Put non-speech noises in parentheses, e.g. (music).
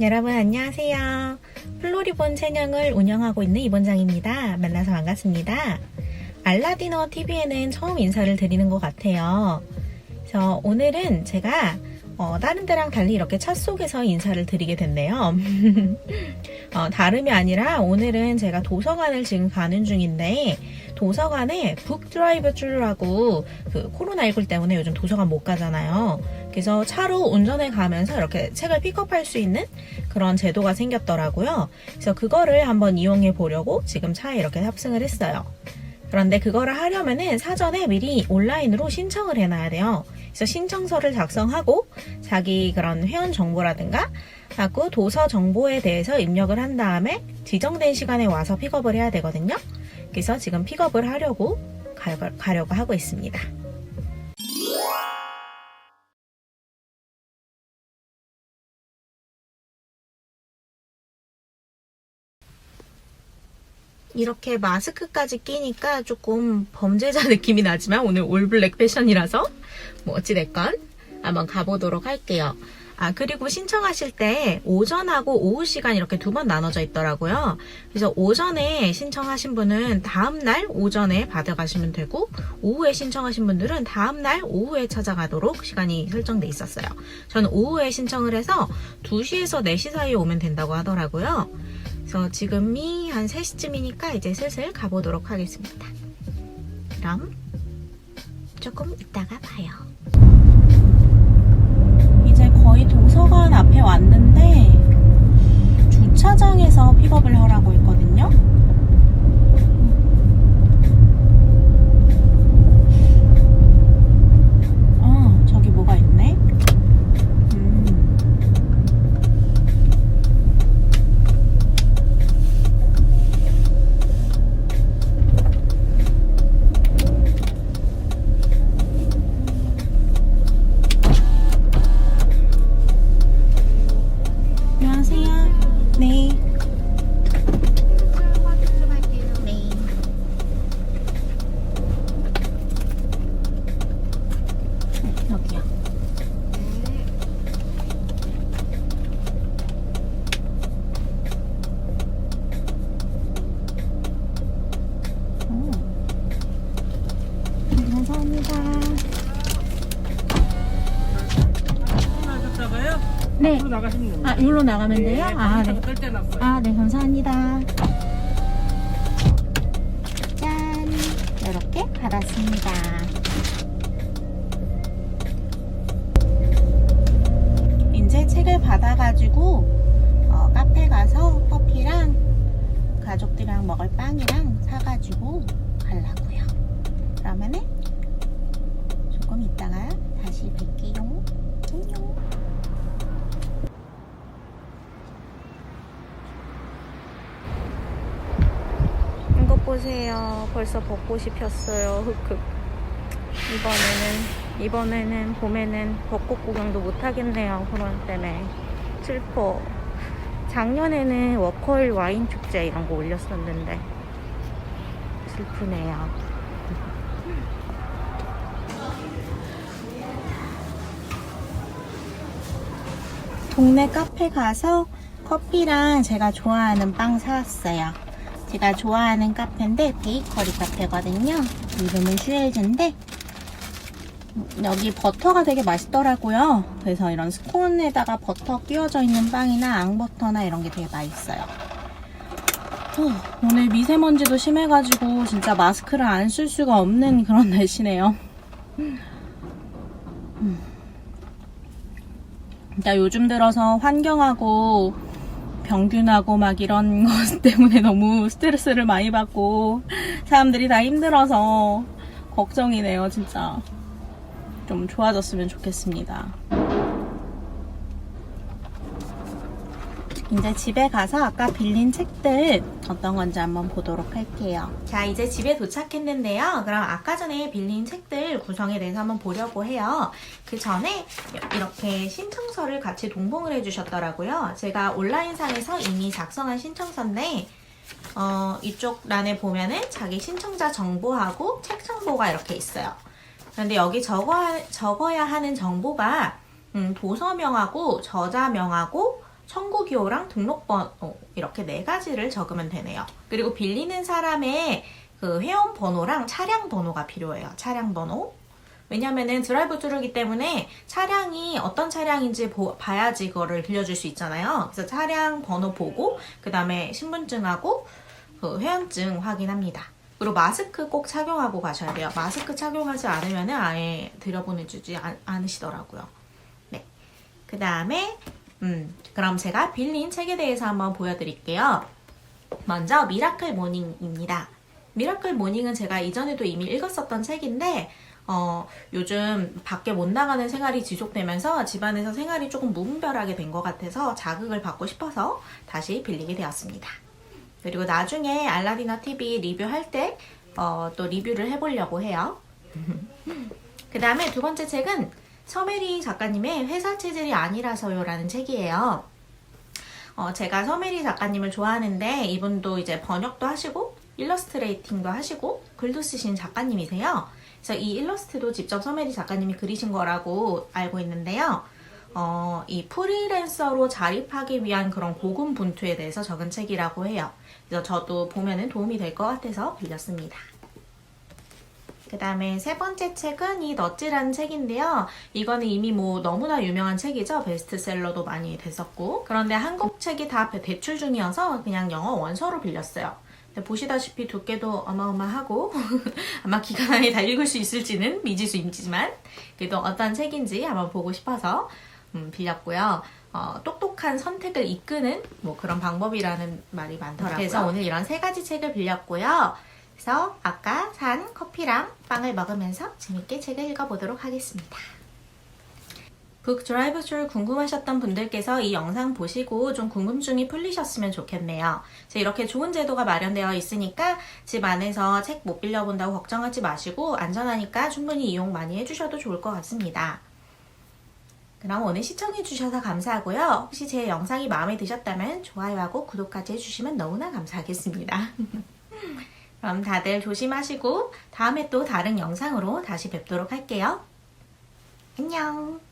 여러분 안녕하세요. 플로리본 채널을 운영하고 있는 이본장입니다. 만나서 반갑습니다. 알라디너 TV에는 처음 인사를 드리는 것 같아요. 그래서 오늘은 제가 어, 다른 데랑 달리 이렇게 차 속에서 인사를 드리게 됐네요. (laughs) 어, 다름이 아니라 오늘은 제가 도서관을 지금 가는 중인데 도서관에 북드라이브 쭈라고 그 코로나19 때문에 요즘 도서관 못 가잖아요. 그래서 차로 운전해 가면서 이렇게 책을 픽업할 수 있는 그런 제도가 생겼더라고요. 그래서 그거를 한번 이용해 보려고 지금 차에 이렇게 탑승을 했어요. 그런데 그거를 하려면은 사전에 미리 온라인으로 신청을 해놔야 돼요. 그래서 신청서를 작성하고 자기 그런 회원 정보라든가 하고 도서 정보에 대해서 입력을 한 다음에 지정된 시간에 와서 픽업을 해야 되거든요. 그래서 지금 픽업을 하려고 가, 가려고 하고 있습니다. 이렇게 마스크까지 끼니까 조금 범죄자 (laughs) 느낌이 나지만 오늘 올블랙 패션이라서 뭐 어찌됐건 한번 가보도록 할게요. 아, 그리고 신청하실 때 오전하고 오후 시간 이렇게 두 번 나눠져 있더라고요. 그래서 오전에 신청하신 분은 다음날 오전에 받아가시면 되고, 오후에 신청하신 분들은 다음날 오후에 찾아가도록 시간이 설정돼 있었어요. 저는 오후에 신청을 해서 2시에서 4시 사이에 오면 된다고 하더라고요. 그래서 지금이 한 3시쯤이니까 이제 슬슬 가보도록 하겠습니다. 그럼 조금 이따가 봐요. 이제 거의 도서관 앞에 왔는데 주차장에서 픽업을 하라고 했거든요. 아, 저기 뭐가 있네. 음. 안녕하세요. 네. 네. 여기요. 오. 감사합니다. 하셨다가요? 네. 앞으로 나가시면 됩니다. 아, 이걸로 나가면 돼요? 아, 네. 뜰때 났어요. 아, 네, 감사합니다. 짠! 이렇게 받았습니다. 이제 책을 받아가지고, 어, 카페 가서 커피랑 가족들이랑 먹을 빵이랑 사가지고 가려고요. 그러면은 조금 있다가 다시 뵐게요. 안녕. 보세요. 벌써 벚꽃이 폈어요. 흑흑. 이번에는 이번에는 봄에는 벚꽃 구경도 못 하겠네요. 코로나 때문에 슬퍼. 작년에는 워커힐 와인 축제 이런 거 올렸었는데 슬프네요. (laughs) 동네 카페 가서 커피랑 제가 좋아하는 빵 사왔어요. 제가 좋아하는 카페인데 베이커리 카페거든요. 이름은 슈엘즈인데 여기 버터가 되게 맛있더라고요. 그래서 이런 스콘에다가 버터 끼워져 있는 빵이나 앙버터나 이런 게 되게 맛있어요. 후, 오늘 미세먼지도 심해가지고 진짜 마스크를 안 쓸 수가 없는 그런 (laughs) 날씨네요. 음. 진짜 요즘 들어서 환경하고 병균하고 막 이런 (laughs) 것 때문에 너무 스트레스를 많이 받고 사람들이 다 힘들어서 걱정이네요, 진짜. 좀 좋아졌으면 좋겠습니다. 이제 집에 가서 아까 빌린 책들 어떤 건지 한번 보도록 할게요. 자, 이제 집에 도착했는데요. 그럼 아까 전에 빌린 책들 구성에 대해서 한번 보려고 해요. 그 전에 이렇게 신청서를 같이 동봉을 해주셨더라고요. 제가 온라인상에서 이미 작성한 신청서인데, 어, 이쪽 란에 보면은 자기 신청자 정보하고 책 정보가 이렇게 있어야 그런데 여기 적어, 적어야 하는 정보가 음, 도서명하고 저자명하고 신고기호랑 등록번호 이렇게 네 가지를 적으면 되네요. 그리고 빌리는 사람의 그 회원 번호랑 차량 번호가 필요해요. 차량 번호. 왜냐면은 드라이브 뚜르기 때문에 차량이 어떤 차량인지 보- 봐야지 그거를 빌려줄 수 있잖아요. 그래서 차량 번호 보고 그 다음에 신분증하고 그 회원증 확인합니다. 그리고 마스크 꼭 착용하고 가셔야 돼요. 마스크 착용하지 않으면 아예 들여보내주지 않, 않으시더라고요. 네. 그 다음에, 음, 그럼 제가 빌린 책에 대해서 한번 보여드릴게요. 먼저, 미라클 모닝입니다. 미라클 모닝은 제가 이전에도 이미 읽었었던 책인데, 어, 요즘 밖에 못 나가는 생활이 지속되면서 집안에서 생활이 조금 무분별하게 된 것 같아서 자극을 받고 싶어서 다시 빌리게 되었습니다. 그리고 나중에 알라디나 TV 리뷰할 때, 어, 또 리뷰를 해보려고 해요. (laughs) 그 다음에 두 번째 책은 서메리 작가님의 회사 체질이 아니라서요 라는 책이에요. 어, 제가 서메리 작가님을 좋아하는데 이분도 이제 번역도 하시고 일러스트레이팅도 하시고 글도 쓰신 작가님이세요. 그래서 이 일러스트도 직접 서메리 작가님이 그리신 거라고 알고 있는데요. 어, 이 프리랜서로 자립하기 위한 그런 고군분투에 대해서 적은 책이라고 해요. 그래서 저도 보면은 도움이 될 것 같아서 빌렸습니다. 그 다음에 세 번째 책은 이 넛지라는 책인데요. 이거는 이미 뭐 너무나 유명한 책이죠. 베스트셀러도 많이 됐었고. 그런데 한국 책이 다 대출 중이어서 그냥 영어 원서로 빌렸어요. 보시다시피 두께도 어마어마하고 (laughs) 아마 기간 안에 다 읽을 수 있을지는 미지수이지만 그래도 어떤 책인지 한번 보고 싶어서 음, 빌렸고요. 어, 똑똑한 선택을 이끄는 뭐 그런 방법이라는 말이 많더라고요. 그래서 오늘 이런 세 가지 책을 빌렸고요. 그래서 아까 산 커피랑 빵을 먹으면서 재밌게 책을 읽어보도록 하겠습니다. 북 드라이브 줄 궁금하셨던 분들께서 이 영상 보시고 좀 궁금증이 풀리셨으면 좋겠네요. 이렇게 좋은 제도가 마련되어 있으니까 집 안에서 책 못 빌려본다고 걱정하지 마시고 안전하니까 충분히 이용 많이 해주셔도 좋을 것 같습니다. 그럼 오늘 시청해주셔서 감사하고요. 혹시 제 영상이 마음에 드셨다면 좋아요하고 구독까지 해주시면 너무나 감사하겠습니다. (laughs) 그럼 다들 조심하시고 다음에 또 다른 영상으로 다시 뵙도록 할게요. 안녕!